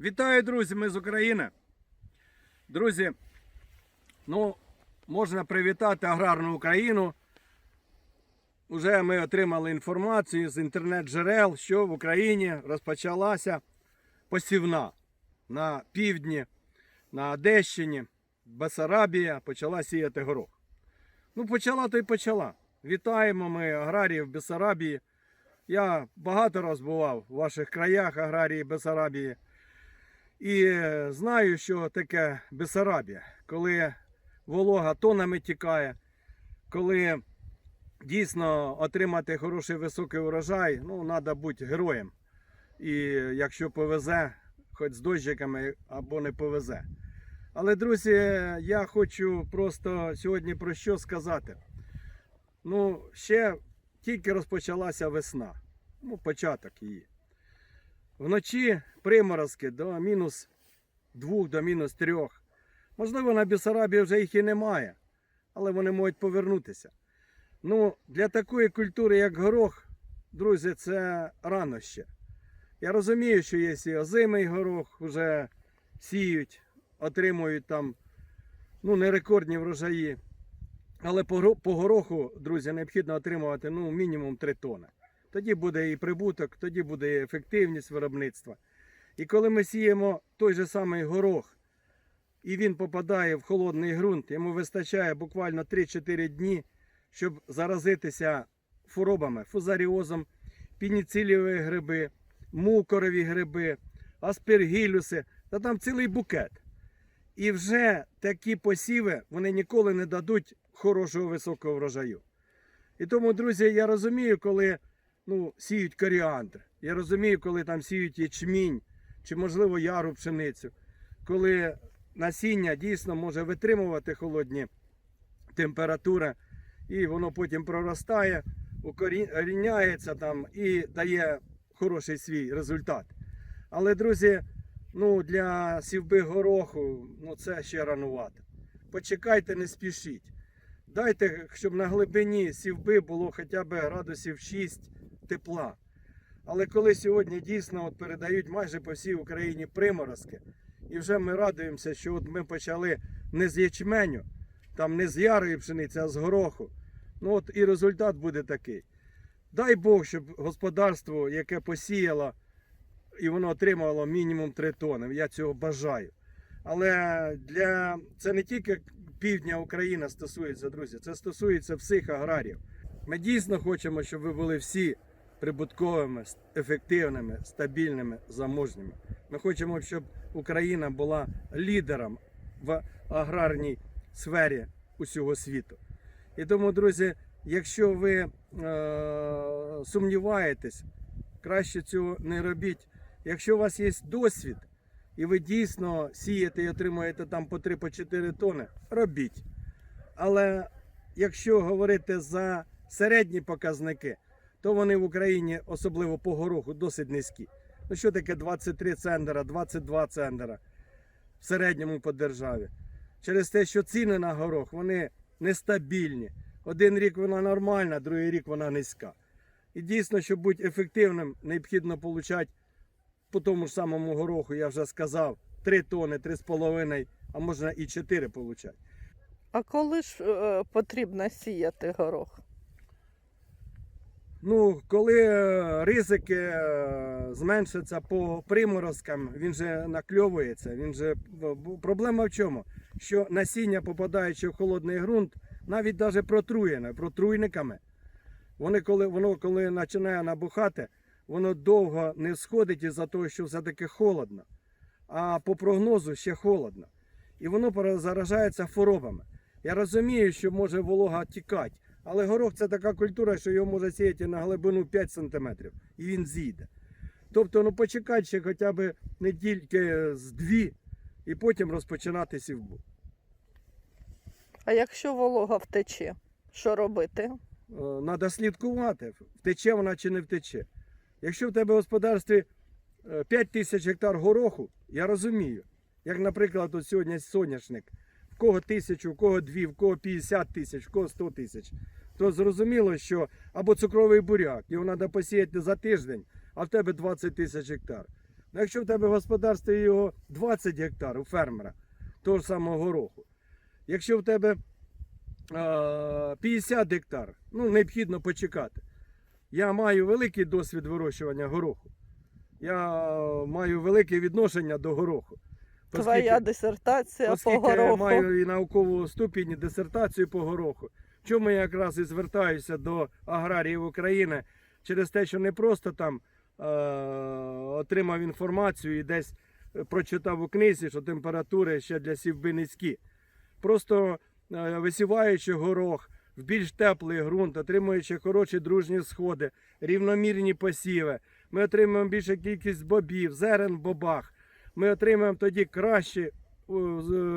Вітаю, друзі! Ми з України. Друзі, ну, можна привітати аграрну Україну. Уже ми отримали інформацію з інтернет-джерел, що в Україні розпочалася посівна на півдні, на Одещині, Бесарабія почала сіяти горох. Ну, почала то й почала. Вітаємо ми аграріїв Бесарабії. Я багато раз бував в ваших краях аграрії Бесарабії. І е, знаю, що таке Бесарабія, коли волога тонами тікає, коли дійсно отримати хороший високий урожай, ну, треба бути героєм. І якщо повезе, хоч з дощиками або не повезе. Але, друзі, я хочу просто сьогодні про що сказати. Ну, ще тільки розпочалася весна, ну, початок її. Вночі приморозки до мінус 2 до мінус 3. Можливо, на Бісарабії вже їх і немає, але вони можуть повернутися. Ну, для такої культури, як горох, друзі, це рано ще. Я розумію, що є і озимий горох, вже сіють, отримують там ну, не рекордні врожаї. Але по, гороху, друзі, необхідно отримувати ну, мінімум 3 тони. Тоді буде і прибуток, тоді буде і ефективність виробництва. І коли ми сіємо той же самий горох, і він попадає в холодний ґрунт, йому вистачає буквально 3-4 дні, щоб заразитися хворобами, фузаріозом, пініциліві гриби, мукорові гриби, аспергілюси, та там цілий букет. І вже такі посіви вони ніколи не дадуть хорошого високого врожаю. І тому, друзі, я розумію, коли ну, сіють коріандр. Я розумію, коли там сіють ячмінь чи, можливо, яру пшеницю, коли насіння дійсно може витримувати холодні температури, і воно потім проростає, укоріняється там і дає хороший свій результат. Але, друзі, ну, для сівби гороху ну, це ще ранувато. Почекайте, не спішіть. Дайте, щоб на глибині сівби було хоча б градусів 6 тепла. Але коли сьогодні дійсно от передають майже по всій Україні приморозки, і вже ми радуємося, що от ми почали не з ячменю, там не з ярої пшениці, а з гороху. Ну от і результат буде такий. Дай Бог, щоб господарство, яке посіяло, і воно отримало мінімум 3 тони. Я цього бажаю. Але для це не тільки півдня України стосується, друзі, це стосується всіх аграріїв. Ми дійсно хочемо, щоб ви були всі прибутковими, ефективними, стабільними, заможніми. Ми хочемо, щоб Україна була лідером в аграрній сфері усього світу. І тому, друзі, якщо ви е- сумніваєтесь, краще цього не робіть. Якщо у вас є досвід, і ви дійсно сієте і отримуєте там по 3-4 тони, робіть. Але якщо говорити за середні показники, то вони в Україні, особливо по гороху, досить низькі. Ну що таке 23 центнера, 22 центнера в середньому по державі? Через те, що ціни на горох вони нестабільні. Один рік вона нормальна, другий рік вона низька. І дійсно, щоб бути ефективним, необхідно отримати по тому ж самому гороху, я вже сказав, 3 тони, 3,5, а можна і 4 отримати. А коли ж е, потрібно сіяти горох? Ну, коли е, ризики е, зменшаться по приморозкам, він же накльовується. Він же... Проблема в чому? Що насіння, попадаючи в холодний ґрунт, навіть навіть протруєне, протруйниками, вони коли, воно коли починає набухати, воно довго не сходить із-за того, що все-таки холодно. А по прогнозу ще холодно. І воно заражається хворобами. Я розумію, що може волога тікати, але горох це така культура, що його може сіяти на глибину 5 см і він зійде. Тобто, ну почекати ще хоча б не тільки з дві, і потім розпочинати сівбу. А якщо волога втече, що робити? Треба слідкувати, втече вона чи не втече. Якщо в тебе в господарстві 5 тисяч гектар гороху, я розумію. Як, наприклад, от сьогодні соняшник, в кого тисячу, в кого дві, в кого 50 тисяч, в кого 100 тисяч, то зрозуміло, що або цукровий буряк, його треба посіяти за тиждень, а в тебе 20 тисяч гектар. Ну, якщо в тебе в господарстві його 20 гектар у фермера, того ж самого гороху. Якщо в тебе е, 50 гектар, ну необхідно почекати. Я маю великий досвід вирощування гороху. Я маю велике відношення до гороху. Твоя дисертація по Оскільки я маю і наукову ступінь, і дисертацію по гороху. Чому я якраз і звертаюся до аграріїв України через те, що не просто там е- отримав інформацію і десь е, прочитав у книзі, що температури ще для сівби низькі. Просто е, висіваючи горох в більш теплий ґрунт, отримуючи хороші дружні сходи, рівномірні посіви, ми отримуємо більшу кількість бобів, зерен в бобах. Ми отримаємо тоді кращі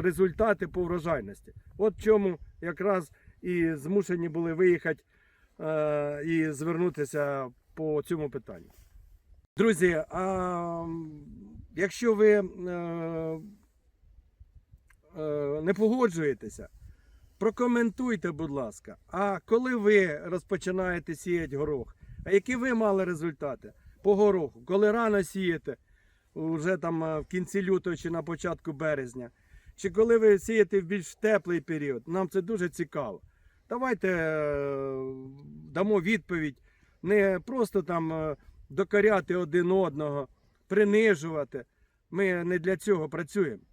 результати по врожайності. От чому якраз і змушені були виїхати е, і звернутися по цьому питанню. Друзі, а якщо ви е, е, не погоджуєтеся, прокоментуйте, будь ласка. А коли ви розпочинаєте сіяти горох, а які ви мали результати по гороху? Коли рано сієте, вже там е, в кінці лютого чи на початку березня, чи коли ви сієте в більш теплий період, нам це дуже цікаво. Давайте е, дамо відповідь, не просто там е, докоряти один одного, принижувати. Ми не для цього працюємо.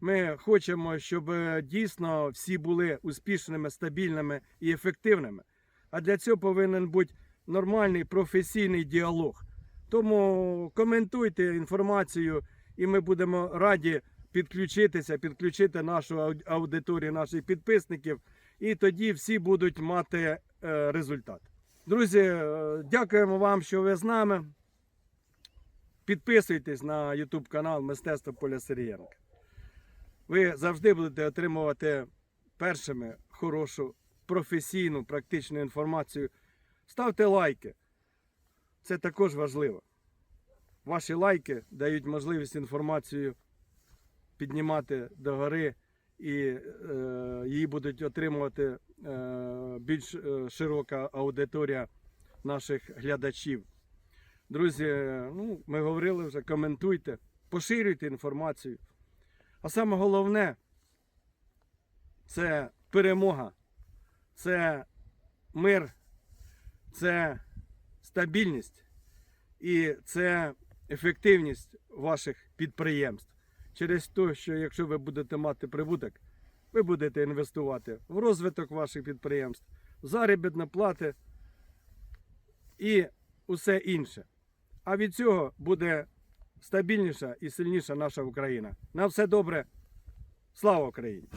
Ми хочемо, щоб е, дійсно всі були успішними, стабільними і ефективними. А для цього повинен бути нормальний професійний діалог. Тому коментуйте інформацію, і ми будемо раді підключитися, підключити нашу аудиторію, наших підписників, і тоді всі будуть мати е, результат. Друзі, е, дякуємо вам, що ви з нами. Підписуйтесь на YouTube канал Мистецтво Поля Сергієнка. Ви завжди будете отримувати першими хорошу професійну практичну інформацію. Ставте лайки. Це також важливо. Ваші лайки дають можливість інформацію піднімати догори і е, її будуть отримувати е, більш е, широка аудиторія наших глядачів. Друзі, ну, ми говорили вже, коментуйте, поширюйте інформацію. А саме головне це перемога, це мир, це стабільність і це ефективність ваших підприємств. Через те, що якщо ви будете мати прибуток, ви будете інвестувати в розвиток ваших підприємств, в заробітні плати і усе інше. А від цього буде стабільніша і сильніша наша Україна. На все добре. Слава Україні!